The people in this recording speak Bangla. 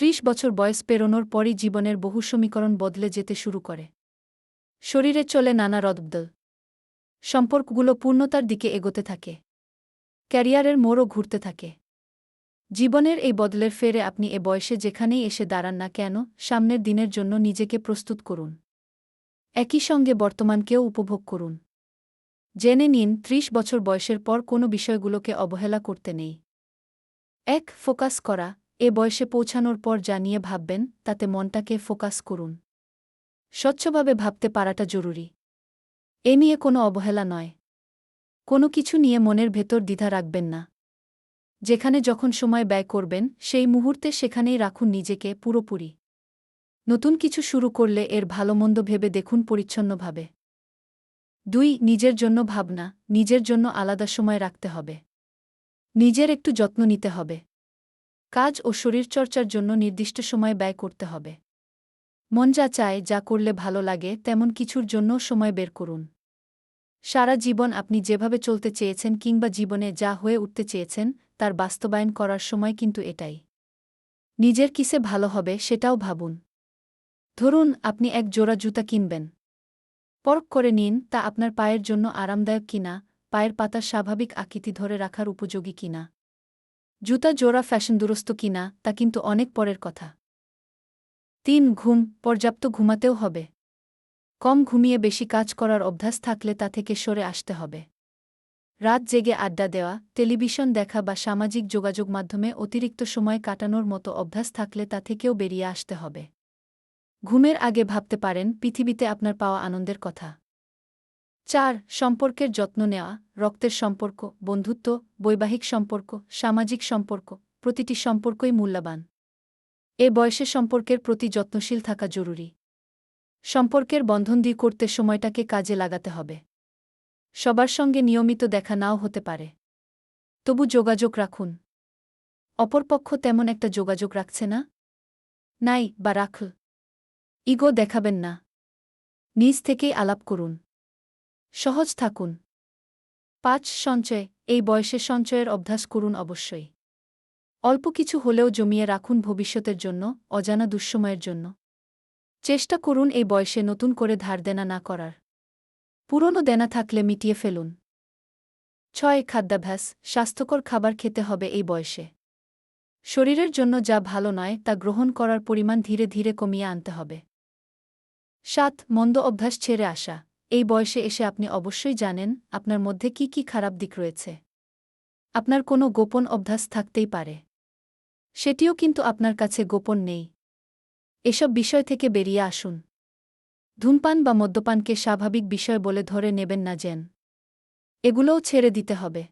ত্রিশ বছর বয়স পেরোনোর পরই জীবনের বহু সমীকরণ বদলে যেতে শুরু করে। শরীরে চলে নানা রদবদল। সম্পর্কগুলো পূর্ণতার দিকে এগোতে থাকে। ক্যারিয়ারের মোড়ও ঘুরতে থাকে। জীবনের এই বদলের ফেরে আপনি এ বয়সে যেখানেই এসে দাঁড়ান না কেন, সামনের দিনের জন্য নিজেকে প্রস্তুত করুন। একই সঙ্গে বর্তমানকেও উপভোগ করুন। জেনে নিন, ত্রিশ বছর বয়সের পর কোনো বিষয়গুলোকে অবহেলা করতে নেই। এক, ফোকাস করা। এ বয়সে পৌঁছানোর পর যা নিয়ে ভাববেন, তাতে মনটাকে ফোকাস করুন। স্বচ্ছভাবে ভাবতে পারাটা জরুরি। এ নিয়ে কোনো অবহেলা নয়। কোনো কিছু নিয়ে মনের ভেতর দ্বিধা রাখবেন না। যেখানে যখন সময় ব্যয় করবেন, সেই মুহূর্তে সেখানেই রাখুন নিজেকে পুরোপুরি। নতুন কিছু শুরু করলে এর ভালোমন্দ ভেবে দেখুন পরিচ্ছন্নভাবে। দুই, নিজের জন্য ভাবনা, নিজের জন্য আলাদা সময় রাখতে হবে। নিজের একটু যত্ন নিতে হবে। কাজ ও শরীরচর্চার জন্য নির্দিষ্ট সময় ব্যয় করতে হবে। মন যা চায়, যা করলে ভালো লাগে, তেমন কিছুর জন্য সময় বের করুন। সারা জীবন আপনি যেভাবে চলতে চেয়েছেন কিংবা জীবনে যা হয়ে উঠতে চেয়েছেন, তার বাস্তবায়ন করার সময় কিন্তু এটাই। নিজের কিসে ভালো হবে সেটাও ভাবুন। ধরুন, আপনি এক জোড়া জুতা কিনবেন। পরক করে নিন, তা আপনার পায়ের জন্য আরামদায়ক কিনা, পায়ের পাতার স্বাভাবিক আকৃতি ধরে রাখার উপযোগী কিনা। জুতা জোড়া ফ্যাশন দুরস্ত কিনা, তা কিন্তু অনেক পরের কথা। তিন, ঘুম, পর্যাপ্ত ঘুমাতেও হবে। কম ঘুমিয়ে বেশি কাজ করার অভ্যাস থাকলে তা থেকে সরে আসতে হবে। রাত জেগে আড্ডা দেওয়া, টেলিভিশন দেখা বা সামাজিক যোগাযোগ মাধ্যমে অতিরিক্ত সময় কাটানোর মতো অভ্যাস থাকলে তা থেকেও বেরিয়ে আসতে হবে। ঘুমের আগে ভাবতে পারেন, পৃথিবীতে আপনার পাওয়া আনন্দের কথা। চার, সম্পর্কের যত্ন নেওয়া, রক্তের সম্পর্ক, বন্ধুত্ব, বৈবাহিক সম্পর্ক, সামাজিক সম্পর্ক, প্রতিটি সম্পর্কই মূল্যবান। এ বয়সে সম্পর্কের প্রতি যত্নশীল থাকা জরুরি। সম্পর্কের বন্ধন দিয়ে করতে সময়টাকে কাজে লাগাতে হবে। সবার সঙ্গে নিয়মিত দেখা নাও হতে পারে। তবু যোগাযোগ রাখুন। অপরপক্ষ তেমন একটা যোগাযোগ রাখছে না? নাই বা রাখল। ইগো দেখাবেন না। নিজ থেকেই আলাপ করুন। সহজ থাকুন। পাঁচ, সঞ্চয়। এই বয়সে সঞ্চয়ের অভ্যাস করুন অবশ্যই। অল্প কিছু হলেও জমিয়ে রাখুন ভবিষ্যতের জন্য, অজানা দুঃসময়ের জন্য। চেষ্টা করুন এই বয়সে নতুন করে ধার দেনা না করার। পুরনো দেনা থাকলে মিটিয়ে ফেলুন। ছয়, খাদ্যাভ্যাস। স্বাস্থ্যকর খাবার খেতে হবে এই বয়সে। শরীরের জন্য যা ভালো নয়, তা গ্রহণ করার পরিমাণ ধীরে ধীরে কমিয়ে আনতে হবে। সাত, মন্দ অভ্যাস ছেড়ে আসা। এই বয়সে এসে আপনি অবশ্যই জানেন আপনার মধ্যে কি কি খারাপ দিক রয়েছে। আপনার কোনো গোপন অভ্যাস থাকতেই পারে। সেটিও কিন্তু আপনার কাছে গোপন নেই। এসব বিষয় থেকে বেরিয়ে আসুন। ধূমপান বা মদ্যপানকে স্বাভাবিক বিষয় বলে ধরে নেবেন না যেন। এগুলোও ছেড়ে দিতে হবে।